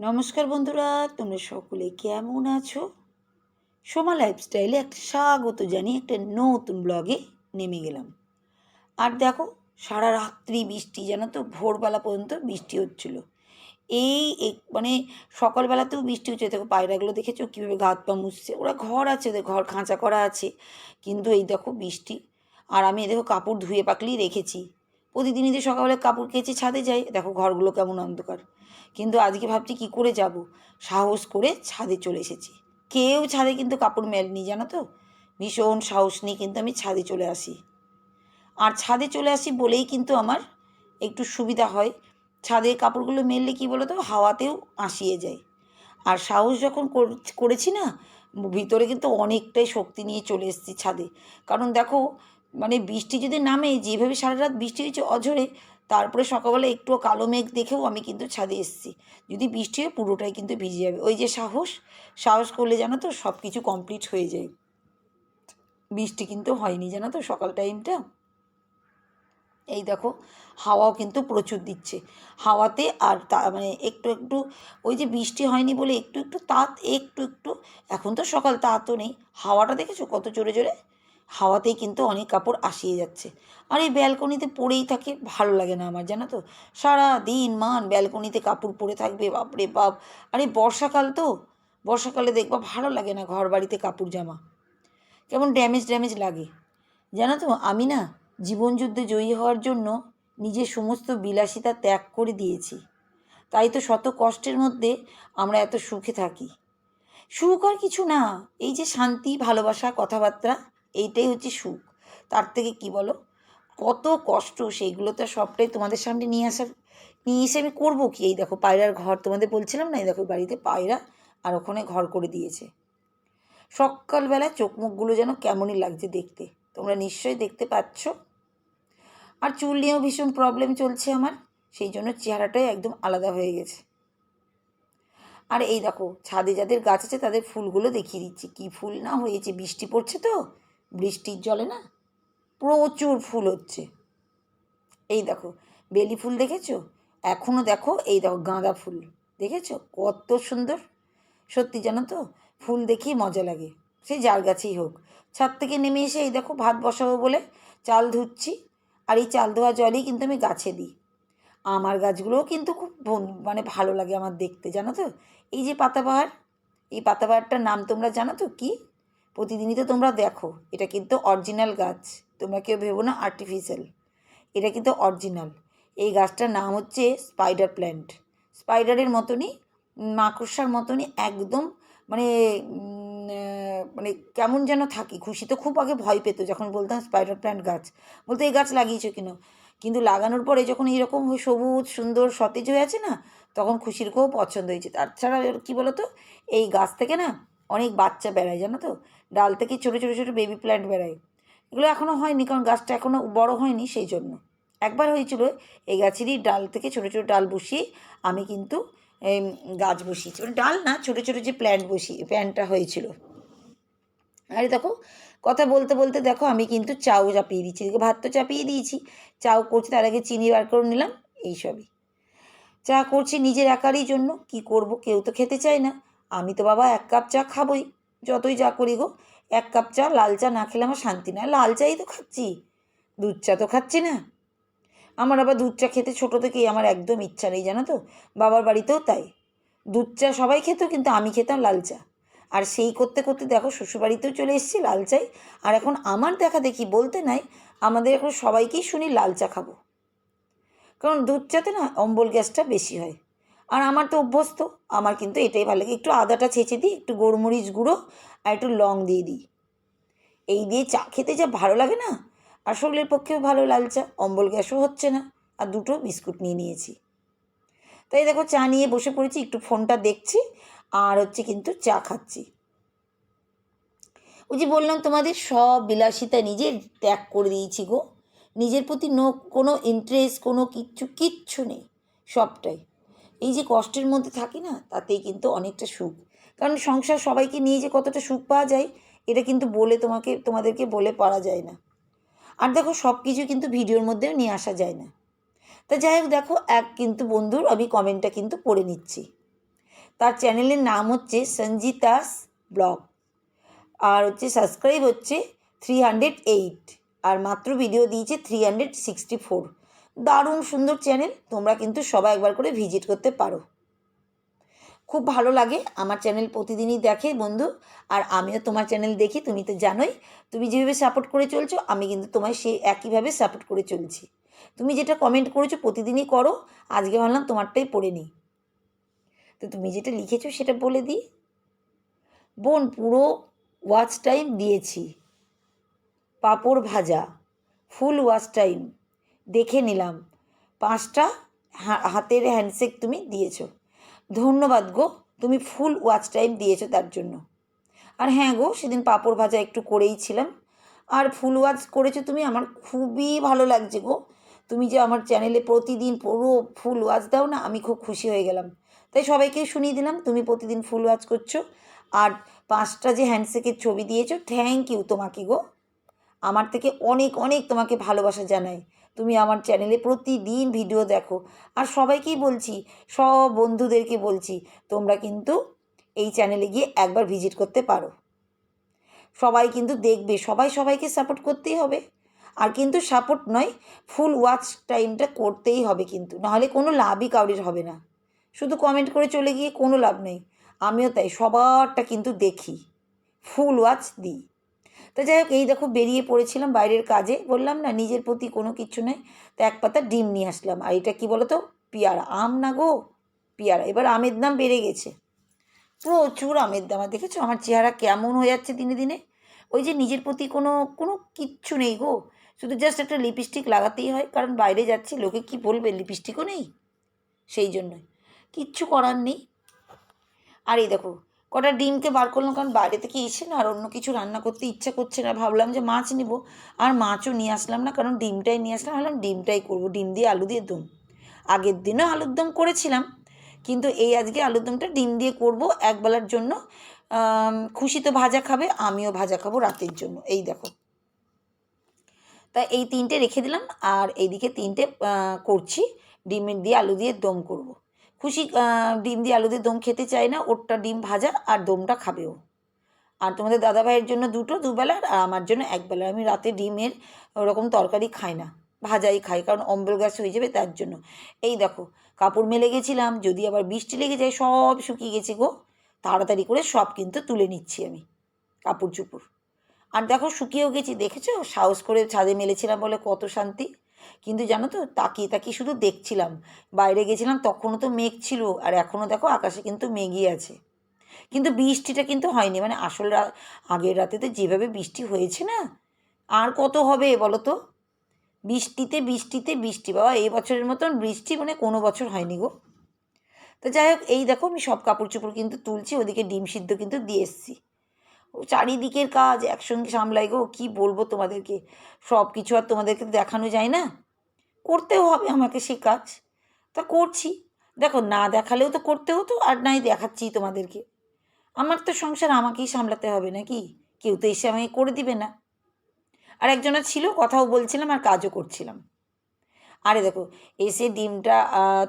নমস্কার বন্ধুরা, তোমরা সকলে কেমন আছো? সোমা লাইফস্টাইলে একটা স্বাগত জানিয়ে একটা নতুন ব্লগে নেমে গেলাম। আর দেখো, সারা রাত্রি বৃষ্টি, জানো তো? ভোরবেলা পর্যন্ত বৃষ্টি হচ্ছিল। এই মানে সকালবেলাতেও বৃষ্টি হচ্ছে। দেখো, পায়রাগুলো দেখেছ? কীভাবে গাত পা মুছছে? ওরা ঘর আছে, ওদের ঘর খাঁচা করা আছে। কিন্তু এই দেখো বৃষ্টি। আর আমি দেখো কাপড় ধুয়ে পাকলেই রেখেছি। প্রতিদিনই যে সকালে কাপড় কেচে ছাদে যাই, দেখো ঘরগুলো কেমন অন্ধকার। কিন্তু আজকে ভাবছি কি করে যাব? সাহস করে ছাদে চলে এসেছি। কেউ ছাদে কিন্তু কাপড় মেলেনি, জানো তো? ভীষণ সাহস নিয়ে কিন্তু আমি ছাদে চলে আসি। আর ছাদে চলে আসি বলেই কিন্তু আমার একটু সুবিধা হয়। ছাদে কাপড়গুলো মেললে কি বলো তো, হাওয়াতেও আসিয়ে যায়। আর সাহস যখন কর- করেছি না, ভিতরে কিন্তু অনেকটাই শক্তি নিয়ে চলে এসেছি ছাদে। কারণ দেখো মানে বৃষ্টি যদি নামে, যেভাবে সারা রাত বৃষ্টি হয়েছে, অঝরে তারপরে সকালবেলা একটু কালো মেঘ দেখেও আমি কিন্তু ছাদে এসেছি। যদি বৃষ্টি হয় পুরোটাই কিন্তু ভিজে যাবে। ওই যে সাহস সাহস করলে জানো তো সব কিছু কমপ্লিট হয়ে যায়। বৃষ্টি কিন্তু হয়নি, জানো তো সকাল টাইমটা এই দেখো, হাওয়াও কিন্তু প্রচুর দিচ্ছে। হাওয়াতে আর তা মানে একটু একটু ওই যে বৃষ্টি হয়নি বলে একটু একটু তাঁত, একটু একটু। এখন তো সকাল, তাঁতও নেই। হাওয়াটা দেখেছ কত জোরে জোরে? হাওয়াতেই কিন্তু অনেক কাপড় আসিয়ে যাচ্ছে। আর এই ব্যালকনিতে পড়েই থাকে, ভালো লাগে না আমার, জানো তো? সারা দিন মান, ব্যালকনিতে কাপড় পরে থাকবে, বাপরে বাপ। আরে বর্ষাকাল তো, বর্ষাকালে দেখবা ভালো লাগে না ঘর বাড়িতে কাপড় জামা। কেমন ড্যামেজ ড্যামেজ লাগে। জানো তো, আমি না জীবনযুদ্ধে জয়ী হওয়ার জন্য নিজের সমস্ত বিলাসিতা ত্যাগ করে দিয়েছি। তাই তো শত কষ্টের মধ্যে আমরা এত সুখে থাকি। সুখ আর কিছু না, এই যে শান্তি, ভালোবাসা, কথাবার্তা এইটাই হচ্ছে সুখ। তার থেকে কি বলো? কত কষ্ট সেইগুলো তো সবটাই তোমাদের সামনে নিয়ে আসার, নিয়ে এসে আমি করব কি? এই দেখো পায়রার ঘর তোমাদের বলছিলাম না? এই দেখো বাড়িতে পায়রা আর ওখানে ঘর করে দিয়েছে। সকালবেলা চোখ মুখগুলো যেন কেমনই লাগছে দেখতে। তোমরা নিশ্চয়ই দেখতে পাচ্ছ। আর চুল নিয়েও ভীষণ প্রবলেম চলছে আমার। সেই জন্য চেহারাটাই একদম আলাদা হয়ে গেছে। আর এই দেখো ছাদে যাদের গাছ আছে তাদের ফুলগুলো দেখিয়ে দিচ্ছি। কী ফুল না হয়েছে? বৃষ্টি পড়ছে তো? বৃষ্টির জলে না প্রচুর ফুল হচ্ছে। এই দেখো, বেলি ফুল দেখেছ? এখনও দেখো এই দেখো গাঁদা ফুল, দেখেছ? কত সুন্দর। সত্যি জানো তো, ফুল দেখেই মজা লাগে। সে যার গাছেই হোক। ছাদ থেকে নেমে এসে এই দেখো ভাত বসাবো বলে চাল ধুচ্ছি, আর এই চাল ধোয়া জলই কিন্তু আমি গাছে দিই। আমার গাছগুলোও কিন্তু খুব মানে ভালো লাগে আমার দেখতে, জানো তো? এই যে পাতাবাহার, এই পাতাবাহারটার নাম তোমরা জানো তো কি? প্রতিদিনই তো তোমরা দেখো, এটা কিন্তু অরিজিনাল গাছ। তোমরা কেউ ভেবো না আর্টিফিশিয়াল এটা কিন্তু অরিজিনাল এই গাছটার নাম হচ্ছে স্পাইডার প্ল্যান্ট স্পাইডারের মতনই, মাকড়সার মতনই একদম মানে মানে কেমন যেন থাকি। খুশি তো খুব আগে ভয় পেতো যখন বলতাম স্পাইডার প্ল্যান্ট গাছ। বলতো, এই গাছ লাগিয়েছো কেন? কিন্তু লাগানোর পরে যখন এইরকম সবুজ, সুন্দর, সতেজ হয়ে আছে না, তখন খুশির খুব পছন্দ হয়েছে। তাছাড়া কী বলো তো এই গাছ থেকে না অনেক বাচ্চা বেড়ায়, জানো তো? ডাল থেকে ছোটো ছোটো ছোটো বেবি প্ল্যান্ট বেড়ায়। এগুলো এখনও হয়নি, কারণ গাছটা এখনও বড় হয়নি সেই জন্য একবার হয়েছিল, এই গাছেরই ডাল থেকে ছোটো ছোটো ডাল বসিয়ে আমি কিন্তু গাছ বসিয়েছি। মানে ডাল না, ছোটো ছোটো যে প্ল্যান্ট বসিয়ে প্ল্যান্টটা হয়েছিল। আরে দেখো, কথা বলতে বলতে দেখো, আমি কিন্তু চাও চাপিয়ে দিচ্ছি। ভাত তো চাপিয়ে দিয়েছি। চাও করছি, তার আগে চিনি বার করে নিলাম এইসবই চা করছি নিজের একারই জন্য, কি করব? কেউ তো খেতে চায় না। আমি তো বাবা এক কাপ চা খাবই, যতই যা করি গো। এক কাপ চা, লাল চা না খেলে আমার শান্তি না লাল চাই তো খাচ্ছি। দুধ চা তো খাচ্ছি না। আমার আবার দুধ চা খেতে ছোটো থেকেই আমার একদম ইচ্ছা নেই, জানো তো? বাবার বাড়িতেও তাই। দুধ চা সবাই খেত, কিন্তু আমি খেতাম লাল চা। আর সেই করতে করতে দেখো, শ্বশুরবাড়িতেও চলে এসেছি লাল চাই। আর এখন আমার দেখা দেখি বলতে নাই, আমাদের এখন সবাইকেই শুনি লাল চা খাব। কারণ দুধ চাতে না অম্বল গ্যাসটা বেশি হয়। আর আমার তো অভ্যস্ত। আমার কিন্তু এটাই ভালো লাগে। একটু আদাটা ছেঁচে দিই, একটু গোলমরিচ গুঁড়ো আর একটু লং দিয়ে দিই। এই দিয়ে চা খেতে যা ভালো লাগে না? আর শরীরের পক্ষেও ভালো লাল চা অম্বল গ্যাসও হচ্ছে না। আর দুটো বিস্কুট নিয়ে নিয়েছি। তাই দেখো, চা নিয়ে বসে পড়েছি, একটু ফোনটা দেখছি আর হচ্ছে কিন্তু চা খাচ্ছি। ওই যে বললাম তোমাদের, সব বিলাসিতা নিজের ত্যাগ করে দিয়েছি গো। নিজের প্রতি নো, কোনো ইন্টারেস্ট কোনো কিচ্ছু কিচ্ছু নেই। সবটাই। এই যে কষ্টের মধ্যে থাকি না, তাতেই কিন্তু অনেকটা সুখ। কারণ সংসার সবাইকে নিয়ে যে কতটা সুখ পাওয়া যায়, এটা কিন্তু বলে তোমাকে, তোমাদেরকে বলে পারা যায় না। আর দেখো সব কিছু কিন্তু ভিডিওর মধ্যেও নিয়ে আসা যায় না। তা যাই হোক, দেখো, এক কিন্তু বন্ধুর, আমি কমেন্টটা কিন্তু পড়ে নিচ্ছি। তার চ্যানেলের নাম হচ্ছে সঞ্জিতাস ব্লগ। আর হচ্ছে সাবস্ক্রাইব হচ্ছে থ্রি হান্ড্রেড এইট আর মাত্র ভিডিও দিয়েছে থ্রি হান্ড্রেড সিক্সটি ফোর দারুণ সুন্দর চ্যানেল তোমরা কিন্তু সবাই একবার করে ভিজিট করতে পারো। খুব ভালো লাগে আমার চ্যানেল প্রতিদিনই দেখে বন্ধু, আর আমিও তোমার চ্যানেল দেখি, তুমি তো জানোই, তুমি যেভাবে সাপোর্ট করে চলছো, আমি কিন্তু তোমায় সেই একইভাবে সাপোর্ট করে চলছি। তুমি যেটা কমেন্ট করেছ প্রতিদিনই করো, আজকে ভাবলাম তোমারটাই পড়ে নিই। তো তুমি যেটা লিখেছো সেটা বলে দিই। বোন, পুরো ওয়াচ টাইম দিয়েছি। পাঁপড় ভাজা ফুল ওয়াচ টাইম দেখে নিলাম। পাঁচটা হাতের হ্যান্ডশেক তুমি দিয়েছ। ধন্যবাদ গো, তুমি ফুল ওয়াচ টাইম দিয়েছ তার জন্য। আর হ্যাঁ গো, সেদিন পাঁপড় ভাজা একটু করেই ছিলাম। আর ফুল ওয়াচ করেছ তুমি, আমার খুবই ভালো লাগছে গো। তুমি যে আমার চ্যানেলে প্রতিদিন পুরো ফুল ওয়াচ দাও না, আমি খুব খুশি হয়ে গেলাম। তাই সবাইকে শুনিয়ে দিলাম, তুমি প্রতিদিন ফুল ওয়াচ করছ। আর পাঁচটা যে হ্যান্ডশেকের ছবি দিয়েছ থ্যাংক ইউ তোমাকে গো। আমার থেকে অনেক অনেক তোমাকে ভালোবাসা জানাই তুমি আমার চ্যানেলে প্রতিদিন ভিডিও দেখো। আর সবাইকেই বলছি, সব বন্ধুদেরকে বলছি, তোমরা কিন্তু এই চ্যানেলে গিয়ে একবার ভিজিট করতে পারো। সবাই কিন্তু দেখবে, সবাই সবাইকে সাপোর্ট করতেই হবে। আর কিন্তু সাপোর্ট নয় ফুল ওয়াচ টাইমটা করতেই হবে কিন্তু। নাহলে কোনো লাভই কাউরির হবে না। শুধু কমেন্ট করে চলে গিয়ে কোনো লাভ নেই। আমিও তাই, সবারটা কিন্তু দেখি। ফুল ওয়াচ দিই। তো যাই হোক, এই দেখো বেরিয়ে পড়েছিলাম বাইরের কাজে। বললাম, না, নিজের প্রতি কোনো কিছু নেই। তো এক পাতা ডিম নিয়ে আসলাম। আর এটা কী বলো তো পিয়ারা। আম না গো? পিয়ারা। এবার আমের দাম বেড়ে গেছে। প্রচুর আমের দাম। আর দেখেছ, আমার চেহারা কেমন হয়ে যাচ্ছে দিনে দিনে? ওই যে নিজের প্রতি কোনো কোনো কিচ্ছু নেই গো। শুধু জাস্ট একটা লিপস্টিক লাগাতেই হয়। কারণ বাইরে যাচ্ছি, লোকে কি বলবে? লিপস্টিকও নেই। সেই জন্যই। কিচ্ছু করার নেই। আর এই দেখো কটা ডিমকে বার করলাম, কারণ বাইরে থেকে এসে না আর অন্য কিছু রান্না করতে ইচ্ছা করছে না। ভাবলাম যে মাছ নিব, আর মাছও নিয়ে আসলাম না, কারণ ডিমটাই নিয়ে আসলাম। ভাবলাম ডিমটাই করব, ডিম দিয়ে আলু দিয়ে দম। আগের দিনও আলুর দম করেছিলাম, কিন্তু এই আজকে আলুর দমটা ডিম দিয়ে করব একবেলার জন্য। খুশি তো ভাজা খাবে, আমিও ভাজা খাব রাতের জন্য। এই দেখো। তাই এই তিনটে রেখে দিলাম, আর এইদিকে তিনটে করছি। ডিমের দিয়ে আলু দিয়ে দম করব। খুশি ডিম দিয়ে আলু দিয়ে দম খেতে চায় না, ওরটা ডিম ভাজা আর দমটা খাবেও আর তোমাদের দাদা ভাইয়ের জন্য দুটো, দুবেলার আর আমার জন্য একবেলা আমি রাতে ডিমের ওরকম তরকারি খাই না, ভাজাই খাই, কারণ অম্বল গ্যাস হয়ে যাবে তার জন্য। এই দেখো, কাপড় মেলে গেছিলাম, যদি আবার বৃষ্টি লেগে যায় সব শুকিয়ে গেছে গো, তাড়াতাড়ি করে সব কিন্তু তুলে নিচ্ছি আমি, কাপড় চুপড়। আর দেখো শুকিয়েও গেছি, দেখেছ? সাহস করে ছাদে মেলেছিলাম বলে কত শান্তি। কিন্তু জানো তো, তাকিয়ে তাকিয়ে শুধু দেখছিলাম। বাইরে গেছিলাম, তখনও তো মেঘ ছিল, আর এখনও দেখো আকাশে কিন্তু মেঘই আছে। কিন্তু বৃষ্টিটা কিন্তু হয়নি মানে আসল আগের রাতেতে যেভাবে বৃষ্টি হয়েছে না, আর কত হবে বলো তো? বৃষ্টিতে বৃষ্টিতে বৃষ্টি, বাবা, এই বছরের মতন বৃষ্টি মানে কোনো বছর হয়নি গো। তো যাই হোক, এই দেখো আমি সব কাপড় চোপড় কিন্তু তুলছি, ওদিকে ডিম সিদ্ধ কিন্তু দিয়ে এসছি। চারিদিকের কাজ, একসঙ্গে সামলাই গো, কী বলব তোমাদেরকে? সব কিছু আর তোমাদেরকে দেখানো যায় না। করতেও হবে আমাকে সে কাজ। তা করছি। দেখো, না দেখালেও তো করতে হতো, আর নাই দেখাচ্ছি তোমাদেরকে। আমার তো সংসার আমাকেই সামলাতে হবে নাকি? কেউ তো এসে আমাকে করে দিবে না। আর একজনা ছিল, কথাও বলছিলাম আর কাজও করছিলাম। আরে দেখো, এসে ডিমটা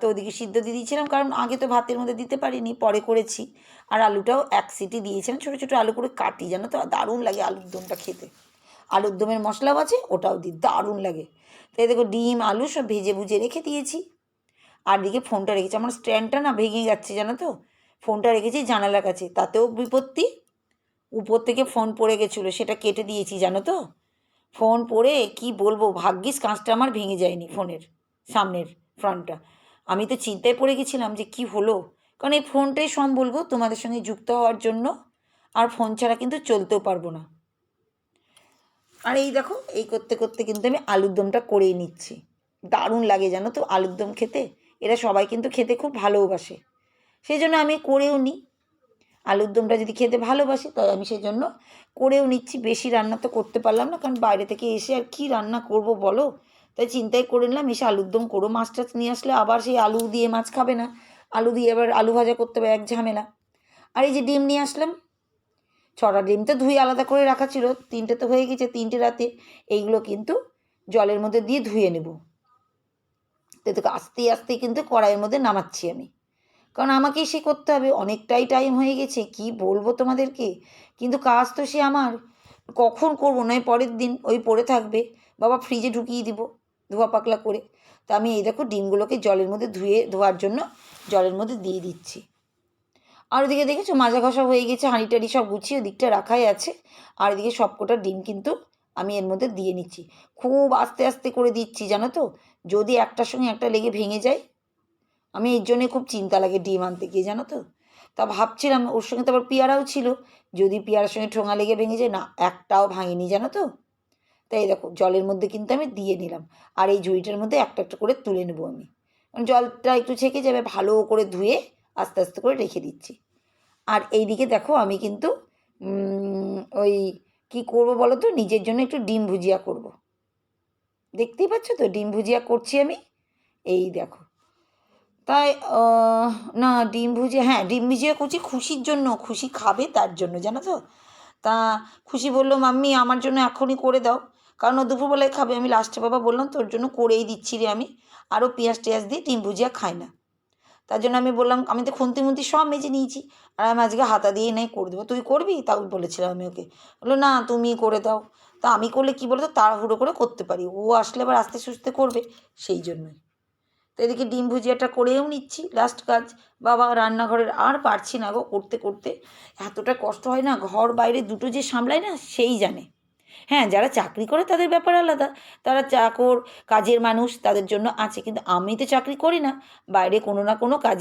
তো ওদিকে সিদ্ধ দিয়ে দিয়েছিলাম, কারণ আগে তো ভাতের মধ্যে দিতে পারিনি, পরে করেছি। আর আলুটাও এক সিটি দিয়েছিলাম, ছোটো ছোটো আলু করে কাটি, জানো তো? দারুণ লাগে আলুর দমটা খেতে। আলুর দমের মশলাও আছে ওটাও দিই, দারুণ লাগে। তাই দেখো ডিম, আলু সব ভেজে ভুজে রেখে দিয়েছি। আর দিকে ফোনটা রেখেছি, আমার স্ট্যান্ডটা না ভেঙে যাচ্ছে, জানো তো? ফোনটা রেখেছি জানালার কাছে, তাতেও বিপত্তি। উপর থেকে ফোন পড়ে গেছিল, সেটা কেটে দিয়েছি, জানো তো? ফোন পড়ে, কি বলব, ভাগ্যিস কাঁচটা আমার ভেঙে যায়নি ফোনের সামনের ফ্রন্টটা আমি তো চিন্তায় পড়ে গেছিলাম যে কি হলো? কারণ এই ফোনটাই সম্বল বলব তোমাদের সঙ্গে যুক্ত হওয়ার জন্য। আর ফোন ছাড়া কিন্তু চলতেও পারব না। আর এই দেখো, এই করতে করতে কিন্তু আমি আলুর দমটা করেই নিচ্ছি। দারুণ লাগে জানো তো আলুর দম খেতে। এরা সবাই কিন্তু খেতে খুব ভালোবাসে। সেই জন্য আমি করেও নিই আলুর দমটা যদি খেতে ভালোবাসি, তাই আমি সেই জন্য করেও নিচ্ছি। বেশি রান্না তো করতে পারলাম না, কারণ বাইরে থেকে এসে আর কি রান্না করব বলো? তাই চিন্তাই করে নিলাম, এসে আলুর দম করো। মাছ টাছ নিয়ে আসলে আবার সেই আলু দিয়ে মাছ খাবে না। আলু দিয়ে এবার আলু ভাজা করতে হবে, এক ঝামেলা। আর এই যে ডিম নিয়ে আসলাম, ছটা ডিম তো ধুয়ে আলাদা করে রাখা ছিল, তিনটে তো হয়ে গেছে, তিনটে রাতে। এইগুলো কিন্তু জলের মধ্যে দিয়ে ধুয়ে নেব। তো আস্তে আস্তে কিন্তু কড়াইয়ের মধ্যে নামাচ্ছি আমি। কারণ আমাকেই সে করতে হবে, অনেকটাই টাইম হয়ে গেছে, কি বলব তোমাদেরকে? কিন্তু কাজ তো সে আমার। কখন করব নয়, পরের দিন, ওই পড়ে থাকবে। বাবা ফ্রিজে ঢুকিয়ে দিব, ধোয়া পাকলা করে। আমি এই দেখো ডিমগুলোকে জলের মধ্যে ধুয়ে ধোয়ার জন্য জলের মধ্যে দিয়ে দিচ্ছি। আর ওদিকে দেখেছ মাজা ঘষা হয়ে গেছে, হাঁড়ি টাড়ি সব গুছিয়ে ওদিকটা রাখাই আছে। আর এদিকে সবকটা ডিম কিন্তু আমি এর মধ্যে দিয়ে নিচ্ছি। খুব আস্তে আস্তে করে দিচ্ছি, জানো তো? যদি একটার সঙ্গে একটা লেগে ভেঙে যায়, আমি এর জন্যে খুব চিন্তা লাগে ডিম আনতে গিয়ে, জানো তো? তা ভাবছিলাম ওর সঙ্গে তো আবার পেয়ারাও ছিল। যদি পেয়ারার সঙ্গে ঠোঙা লেগে ভেঙে যায়, না, একটাও ভাঙেনি, জানো তো? তাই দেখো, জলের মধ্যে কিন্তু আমি দিয়ে নিলাম। আর এই ঝুড়িটার মধ্যে একটা একটা করে তুলে নেব আমি। জলটা একটু ছেঁকে যাবে, ভালো করে ধুয়ে আস্তে আস্তে করে রেখে দিচ্ছি। আর এই দিকে দেখো আমি কিন্তু ওই কি করব বলো তো? নিজের জন্য একটু ডিম ভুজিয়া করব। দেখতেই পাচ্ছ তো? ডিম ভুজিয়া করছি আমি। এই দেখো। তাই না, ডিম ভুজিয়া হ্যাঁ ডিম ভুজিয়া করছি খুশির জন্য। খুশি খাবে তার জন্য, জানো তো? তা খুশি বলল, মাম্মি, আমার জন্য এখনই করে দাও। কারণ ও দুপুরবেলায় খাবে। আমি লাস্টে বাবা বললাম, তোর জন্য করেই দিচ্ছি রে আমি। আরও পেঁয়াজ টেয়াজ দিয়ে ডিম ভুজিয়া খাই না। তার জন্য আমি বললাম, আমি তো খুন্তি মুন্তি সব মেজে নিয়েছি। আর আমি আজকে হাতা দিয়ে নাই করে দেবো। তুই করবি? তাও বলেছিলাম আমি ওকে। বলল, না, তুমি করে দাও। তা আমি করলে কী বলতো, তাড়াহুড়ো করে করতে পারি। ও আসলে আবার আস্তে সুস্তে করবে সেই জন্যই। তো এদিকে ডিম ভুজিয়াটা করেও নিচ্ছি। লাস্ট কাজ, বাবা রান্নাঘরের আর পারছি না গো। করতে করতে এতটা কষ্ট হয় না, ঘর বাইরে দুটো যে সামলায় না, সেই জানে। হ্যাঁ যারা চাকরি করে তাদের ব্যাপার আলাদা। তারা চাকর, কাজের মানুষ তাদের জন্য আছে, কিন্তু আমি তো চাকরি করি না। বাইরে কোনো না কোনো কাজে